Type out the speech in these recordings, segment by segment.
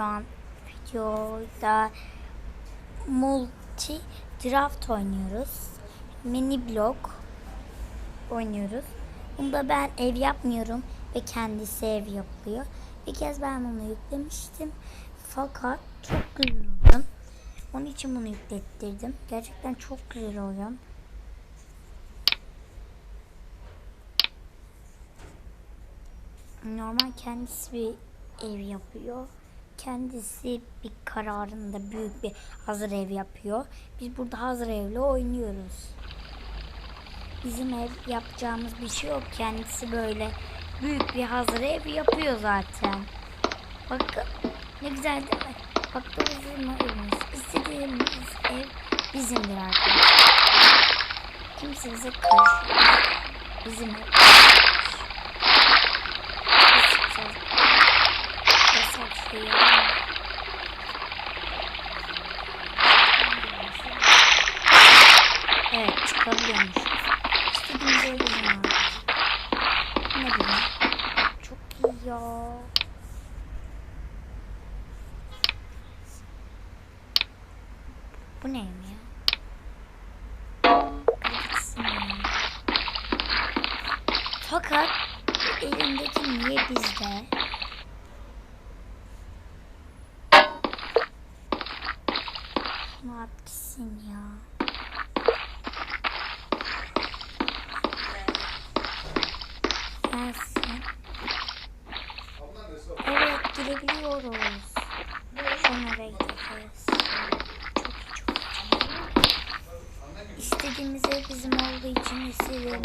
şu an videoda multi draft oynuyoruz. Mini blok oynuyoruz. Bunda ben ev yapmıyorum ve kendisi ev yapıyor. Bir kez ben bunu yüklemiştim. Fakat çok güzel oyun. Onun için bunu yüklettirdim. Gerçekten çok güzel oyun. Normal kendisi bir ev yapıyor. Kendisi bir kararında büyük bir hazır ev yapıyor. Biz burada hazır evle oynuyoruz. Bizim ev yapacağımız bir şey yok. Kendisi böyle büyük bir hazır ev yapıyor zaten. Bakın ne güzel değil mi? Bak bu bizim evimiz. İstediğimiz ev bizimdir arkadaşlar. Kimse bize karışmıyor. Bizim ev. Yasak şey yapamam. Evet çıkabiliyormuşuz. İstediğimiz ev bizim abi. Ne bileyim. Çok iyi ya. Bu neyim ya? Gitsin ya. Fakat bu elindeki niye bizde? At gitsin ya. Gelsin. Evet girebiliyoruz. Sonra gideceğiz. Çok iyi çok iyi. İstediğimiz ev bizim olduğu için istediğim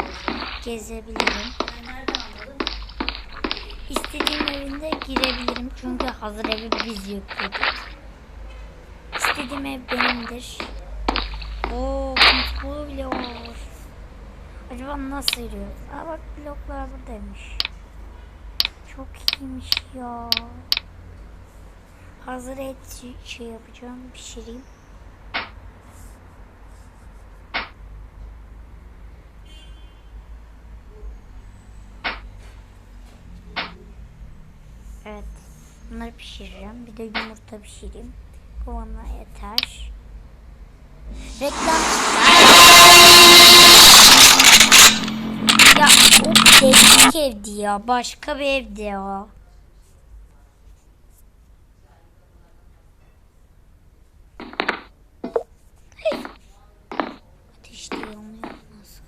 gezebilirim. İstediğim evinde girebilirim çünkü hazır evi biz yükledik. İstediğim ev benimdir. Oo, kontrol bile var. Acaba nasıl yürüyor? Aa bak bloklar buradaymış. Çok iyiymiş ya. Hazır et şey yapacağım, pişireyim. Evet. Bunları pişireceğim. Bir de yumurta pişireyim. Bu bana yeter. Reklam Ya o değişik evdi ya. Başka bir evdi o. Hey. Ateşte yanıyor. Nasıl?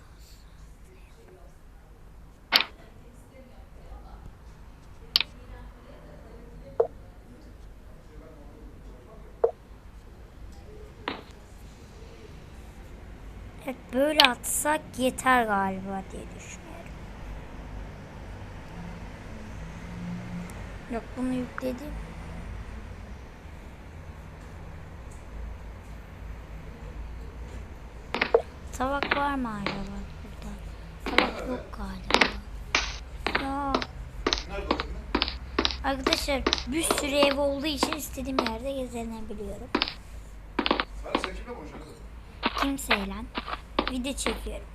Evet böyle atsak yeter galiba diye düşünüyorum. Yok bunu yükledim. Tabak var mı acaba burada? Tabak yok galiba. Ya arkadaşlar bir sürü ev olduğu için istediğim yerde gezenebiliyorum. Kimseyle video çekiyorum.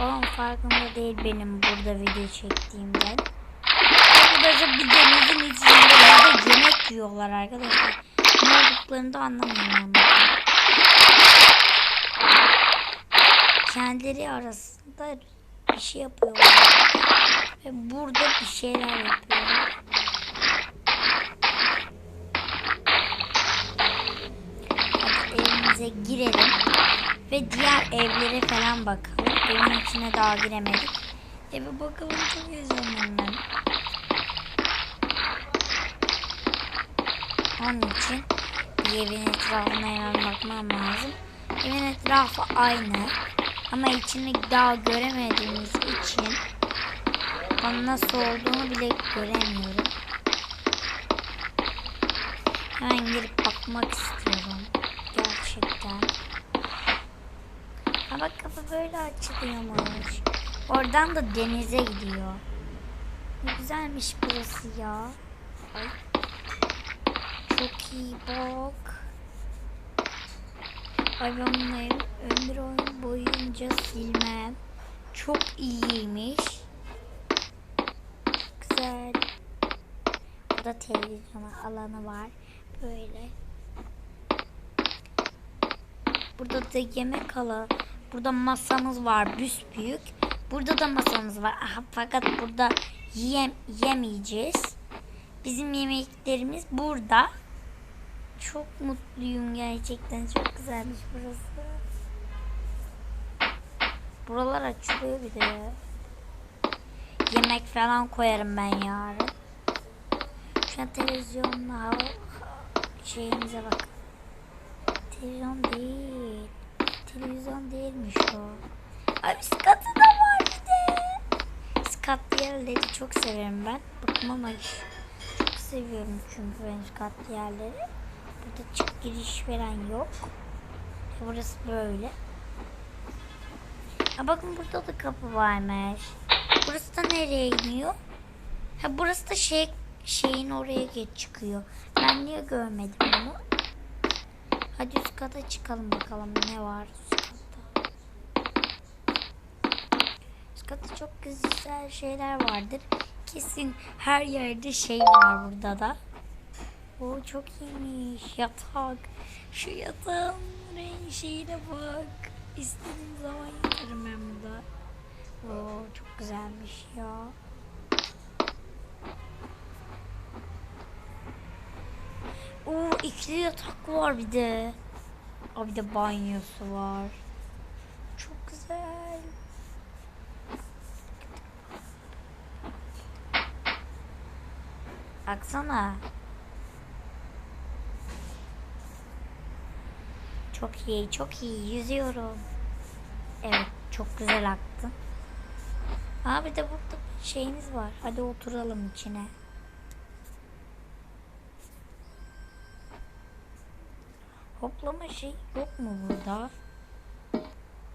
Babam farkında değil benim burada video çektiğimden. Arkadaşlar bir denizin içinde burada yemek yiyorlar arkadaşlar. Ne olduklarını da anlamıyorum. Kendileri arasında bir şey yapıyorlar. Ve burada bir şeyler yapıyorlar. Hadi evimize girelim. Ve diğer evlere falan bakalım. Evin içine daha giremedik. Eve bakalım çok heyecanlıyım ben. Onun için bir evin etrafına hemen bakmam lazım. Evin etrafı aynı. Ama içini daha göremediğimiz için onun nasıl olduğunu bile göremiyorum. Hemen girip bakmak istiyorum. Gerçekten. Bak kapı böyle açılıyormuş. Oradan da denize gidiyor. Ne güzelmiş burası ya. Çok iyi bak. Ay ben bunları ömür oyun boyunca silmem. Çok iyiymiş. Güzel. Burada televizyon alanı var. Böyle. Burada da yemek alanı. Burada masamız var büyük. Burada da masamız var. Aha, fakat burada yem yemeyeceğiz. Bizim yemeklerimiz burada. Çok mutluyum gerçekten. Çok güzelmiş burası. Buralar açılıyor bir de. Yemek falan koyarım ben yarın. Şu an televizyonla hava şeyimize bak. Televizyon değil. Televizyon değilmiş o. Ay üst katı da var bir de. Üst katlı yerleri çok severim ben. Bakın ama çok seviyorum çünkü ben üst katlı yerleri. Burada çık giriş veren yok. Burası böyle. Ha bakın burada da kapı varmış. Burası da nereye iniyor? Ha burası da şey şeyin oraya geç çıkıyor. Ben niye görmedim bunu? Hadi üst kata çıkalım bakalım ne var üst katta. Üst katta çok güzel şeyler vardır. Kesin her yerde şey var burada da. Oo çok iyiymiş. Yatak. Şu yatağın renk şeyine bak. İstediğim zaman yatarım ben burada. Oo çok güzelmiş ya. İkili yatak var bir de. Aa, bir de banyosu var. Çok güzel. Baksana. Çok iyi, çok iyi. Yüzüyorum. Evet, çok güzel aktı. Aa bir de burada şeyimiz var. Hadi oturalım içine. Hoplama şey yok mu burada?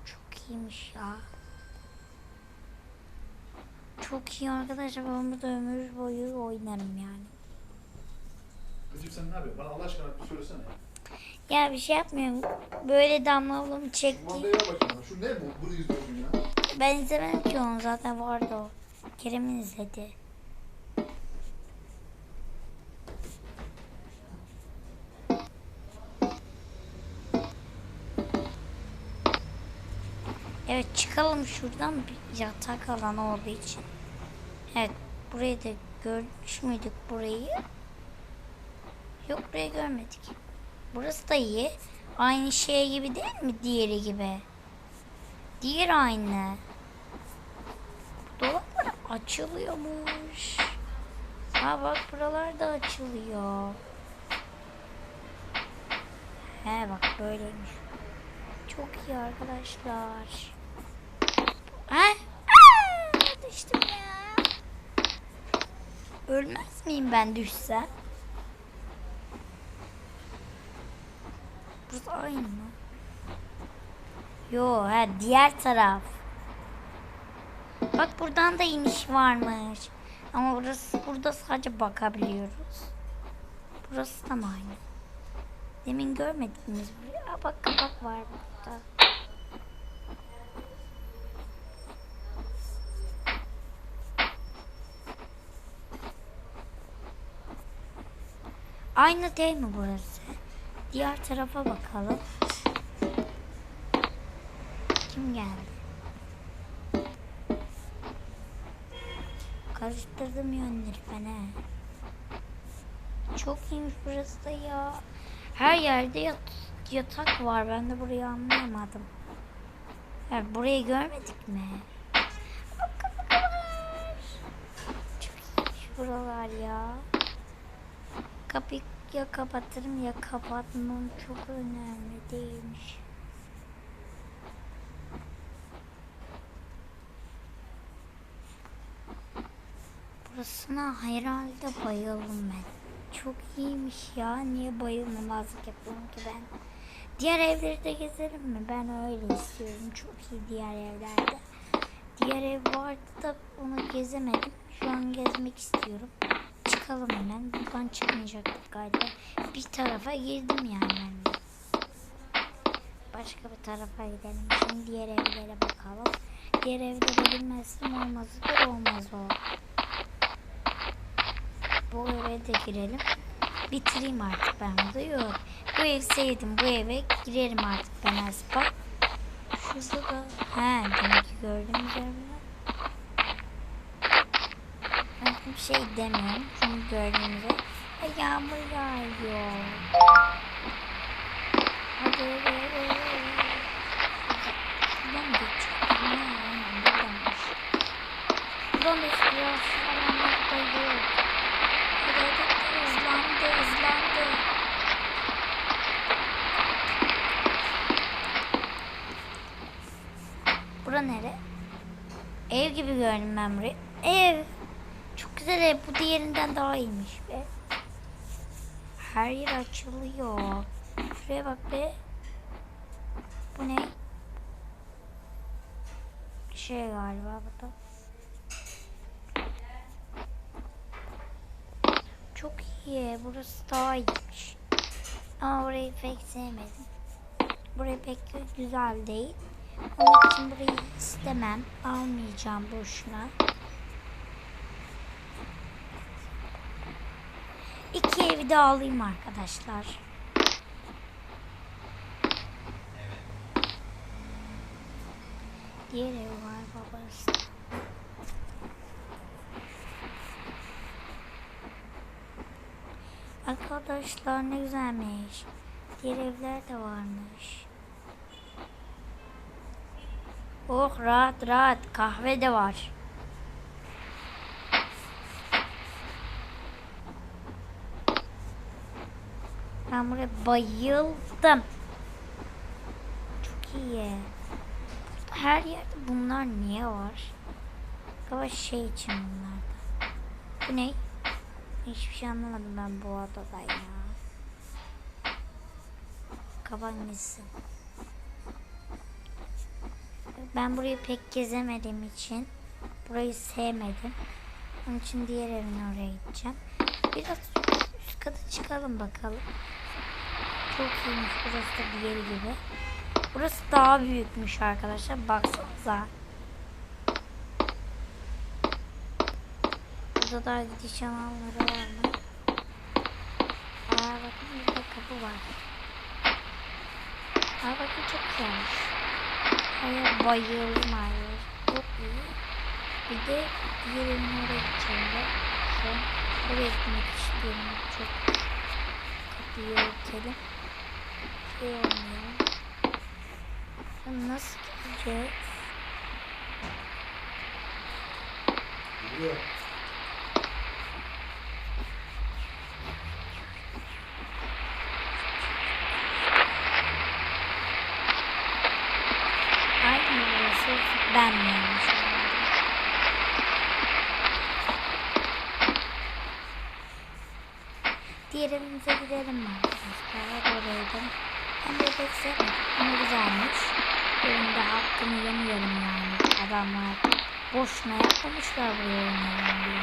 Çok iyiymiş ya. Çok iyi arkadaşlar. Ben burada ömür boyu oynarım yani. Recep sen ne yapıyorsun? Bana Allah aşkına bir söylesene. Ya bir şey yapmıyorum. Böyle damlalığımı çekti. Kumandaya ver bakayım. Şu ne bu? Bunu izliyorsun ya. Ben izlemedim ki onu zaten vardı o. Kerem'in izledi. Çıkalım şuradan bir yatak alanı olduğu için. Evet burayı da görmüş müydük burayı? Yok burayı görmedik. Burası da iyi. Aynı şey gibi değil mi diğeri gibi? Diğer aynı. Dolaplar açılıyormuş. Ha bak buralar da açılıyor. He bak böyleymiş. Çok iyi arkadaşlar. Ha? Düştüm ya. Ölmez miyim ben düşsem? Burası aynı mı? Yo ha diğer taraf. Bak buradan da iniş varmış. Ama burası burada sadece bakabiliyoruz. Burası da aynı? Demin görmedik mi bak kapak var burada. Aynı değil mi burası? Diğer tarafa bakalım. Kim geldi? Karıştırdım yönleri ben he. Çok iyiymiş burası da ya. Her yerde yat yatak var. Ben de burayı anlayamadım. Ya burayı görmedik mi? Bak kapılar. Çok iyiymiş buralar ya. Kapıyı ya kapatırım ya kapatmam çok önemli değilmiş. Burasına herhalde bayıldım ben. Çok iyiymiş ya. Niye bayılmamazlık yapıyorum ki ben? Diğer evleri de gezerim mi? Ben öyle istiyorum. Çok iyi diğer evlerde. Diğer ev vardı da onu gezemedim. Şu an gezmek istiyorum. Çıkalım hemen. Buradan çıkmayacaktık galiba. Bir tarafa girdim yani. Başka bir tarafa gidelim. Şimdi diğer evlere bakalım. Diğer evlere girmezsem olmazdır olmaz o. Bu eve de girelim. Bitireyim artık ben burada. Yok. Bu evi sevdim. Bu eve girerim artık ben Aspa. Şurada da... He demek ki gördüğümüz evler. Ben bir şey demiyorum. Çünkü gördüğümüzde Ay, yağmur yağıyor. Hadi hadi hadi. Şuradan geçiyor. Buradanmış. Buradan da biraz alanlarda yok. Hadi hadi hadi. hızlandı hızlandı. Bura nere? Ev gibi gördüm ben burayı. Ev. Ev. Bu diğerinden daha iyiymiş be. Her yer açılıyor. Şuraya bak be. Bu ne? Şey galiba burada. Çok iyi. Burası daha iyiymiş. Ama burayı pek sevmedim. Burayı pek güzel değil. Onun için burayı istemem. Almayacağım boşuna. İki evi de alayım arkadaşlar. Diğer ev var babası. Arkadaşlar ne güzelmiş. Diğer evler de varmış. Oh rahat rahat kahve de var. Ben buraya bayıldım. Çok iyi. Her yerde bunlar niye var? Galiba şey için bunlar da. Bu ne? Hiçbir şey anlamadım ben bu odada ya. Kabancısı. Ben burayı pek gezemediğim için burayı sevmedim. Onun için diğer evine oraya gideceğim. Biraz üst kata çıkalım bakalım. Çok iyiymiş burası da diğeri gibi. Burası daha büyükmüş arkadaşlar. Baksanıza. Burada da gidiş alanları var mı? Aa bakın burada kapı var. Aa bakın çok güzelmiş. Hayır bayıldım hayır. Çok iyi. Bir de diğer evine oraya gideceğim de. Oraya gitmek istiyorum. Çok kapıyı örtelim. Şey olmuyor. Ya Nasıl gideceğiz? Burası. Ben mi yanlış anladım? Diğer evimize gidelim mi arkadaşlar? Oraydı. Ben de pek sevmedim ama güzelmiş. Evinde hakkını yemeyelim yani. Adamlar boşuna yapmamışlar bu oynayalım diye.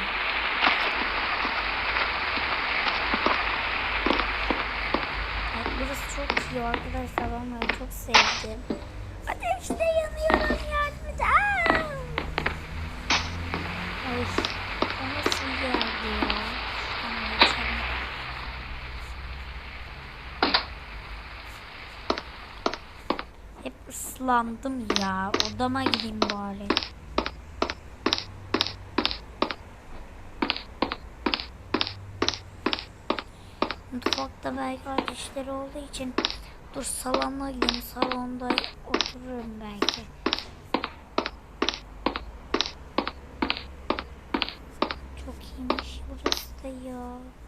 Evet, burası çok iyi arkadaşlar. Ben burayı çok sevdim. Ateşte yanıyorum yardım et. Aa! Ay, Hep ıslandım ya. Odama gideyim bari. Mutfakta belki ateşleri olduğu için dur salona gideyim. Salonda otururum belki. Çok iyiymiş burası da ya.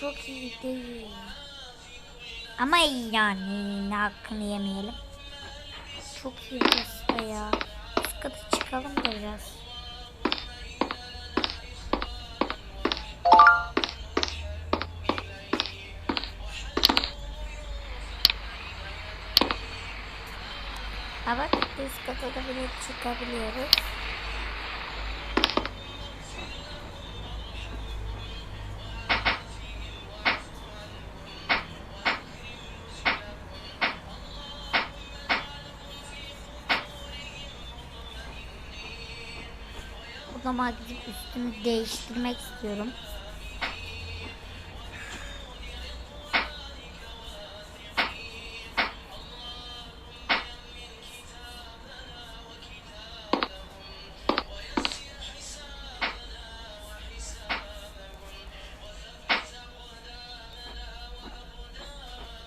Çok iyi değil. Ama iyi yani hakkını yemeyelim. Çok iyi da ya. Üst kata çıkalım da biraz. Bak Üst kata da bile çıkabiliyoruz. Zaman gidip üstümü değiştirmek istiyorum.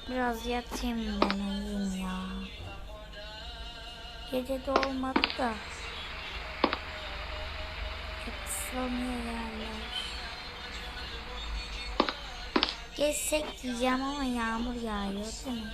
Biraz yatayım ben uyuyayım ya. Gece de olmadı da. Islanıyor yerler. Gezsek diyeceğim ama yağmur yağıyor değil mi?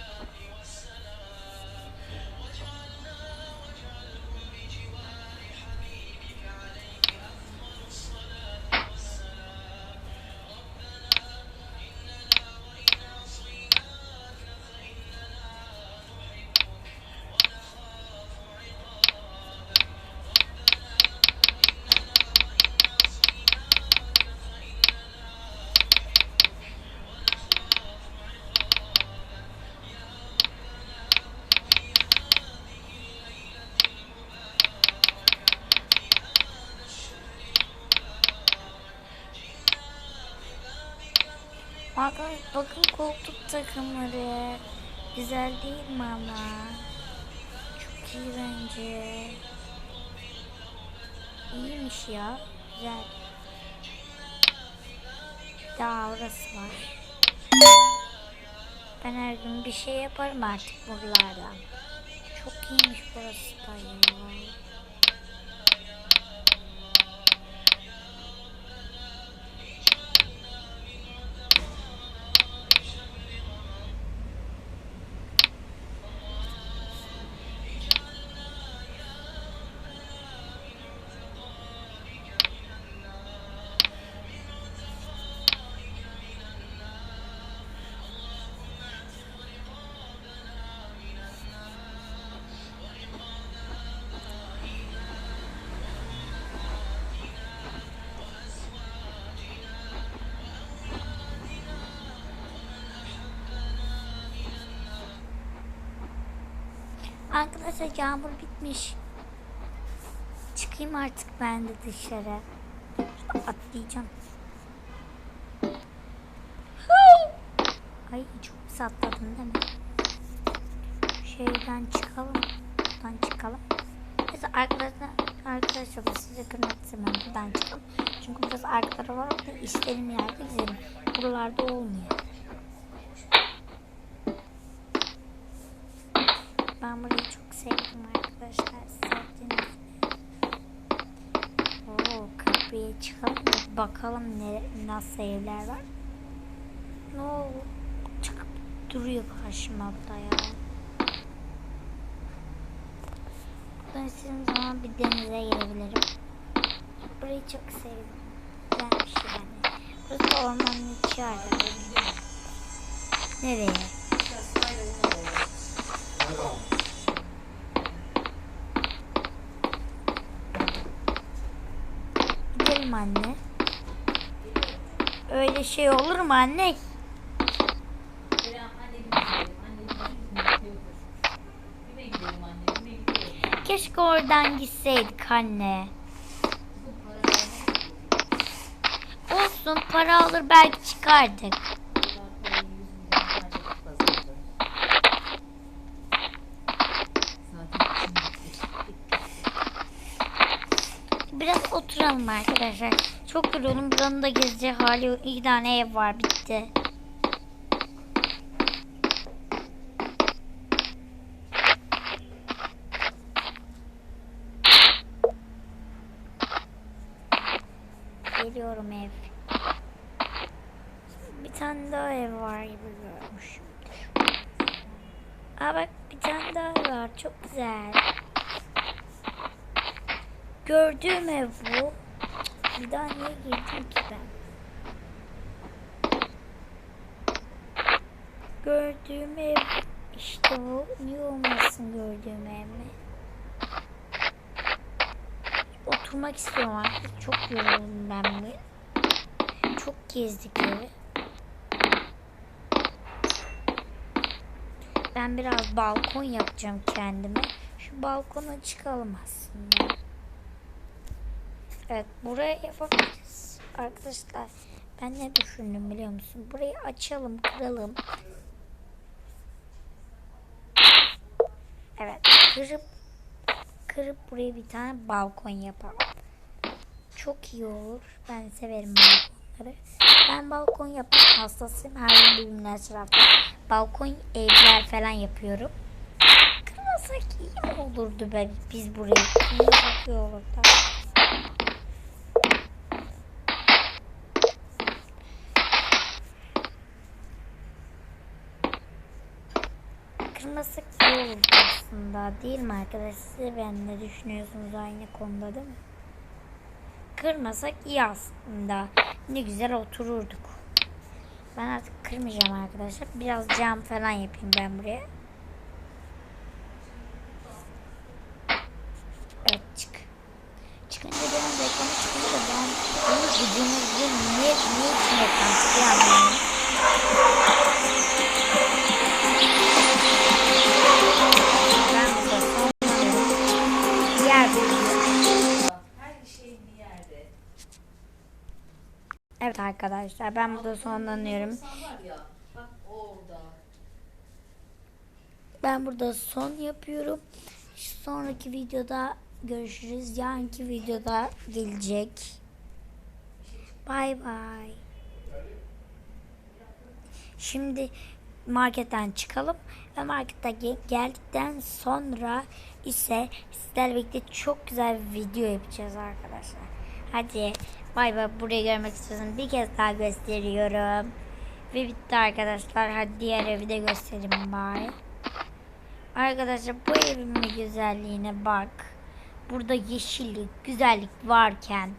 Bakın, bakın koltuk takımları. Güzel değil mi ama? Çok iyi bence. İyiymiş ya. Güzel. Daha orası var. Ben her gün bir şey yaparım artık buralardan. Çok iyiymiş burası da ya. Arkadaşlar yağmur bitmiş. Çıkayım artık ben de dışarı. Atlayacağım. Ay çok pis atladım değil mi? Şeyden çıkalım. Buradan çıkalım. Neyse arkadaşlar, arkadaşlar bu size kırmak istemem. Buradan çıkalım. Çünkü burası arka tarafı var. Orada istediğim yerde gidelim. Buralarda olmuyor. Ben burayı çok sevdim arkadaşlar. Sevdiniz? Oo, kapıya çıkalım da bakalım ne, nasıl evler var. Ne oldu? Çıkıp duruyor karşıma da ya. Buradan istediğim zaman bir denize girebilirim. Burayı çok sevdim. Güzelmiş yani. Burası ormanın içi arkadaşlar. Nereye? Gidelim anne. Öyle şey olur mu anne? Keşke oradan gitseydik anne. Olsun para alır belki çıkardık. Biraz oturalım arkadaşlar. Çok yoruldum. Buranın da gezecek hali. İki tane ev var. Bitti. Geliyorum ev. Bir tane daha ev var gibi görmüşüm. Aa bak bir tane daha var. Çok güzel. Gördüğüm ev bu. Bir daha niye girdim ki ben? Gördüğüm ev işte bu. Niye olmasın gördüğüm ev mi? oturmak istiyorum artık. Çok yoruldum ben bugün. Çok gezdik evi. Ben biraz balkon yapacağım kendime. Şu balkona çıkalım aslında. Evet buraya yapabiliriz. Arkadaşlar ben ne düşündüm biliyor musun? Burayı açalım kıralım. Evet kırıp kırıp buraya bir tane balkon yapalım. Çok iyi olur. Ben severim balkonları. Ben balkon yapma hastasıyım. Her gün bölümler sırafta. Balkon evler falan yapıyorum. Kırmasak iyi olurdu be biz burayı? İyi olurdu. Kırmasak iyi aslında. Değil mi arkadaşlar? Ben ne düşünüyorsunuz aynı konuda değil mi? Kırmasak iyi aslında. Ne güzel otururduk. Ben artık kırmayacağım arkadaşlar. Biraz cam falan yapayım ben buraya. Arkadaşlar ben burada sonlanıyorum. Ben burada son yapıyorum. Sonraki videoda görüşürüz. Yarınki videoda gelecek. Bay bay. Şimdi marketten çıkalım ve markete ge- geldikten sonra ise sizlerle birlikte çok güzel bir video yapacağız arkadaşlar. Hadi bay bay burayı görmek istiyorsanız bir kez daha gösteriyorum. Ve bitti arkadaşlar. Hadi diğer evi de göstereyim bay. Arkadaşlar bu evimin güzelliğine bak. Burada yeşillik, güzellik varken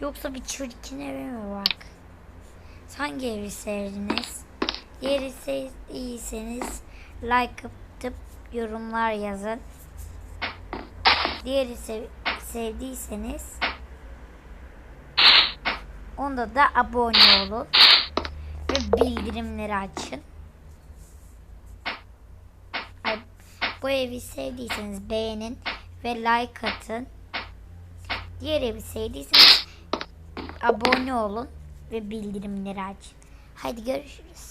yoksa bir çirkin evi mi bak? Hangi evi sevdiniz? Yeri sevdiyseniz like atıp yorumlar yazın. Diğeri sev sevdiyseniz onda da abone olun ve bildirimleri açın. Bu evi sevdiyseniz beğenin ve like atın. Diğer evi sevdiyseniz abone olun ve bildirimleri açın. Hadi görüşürüz.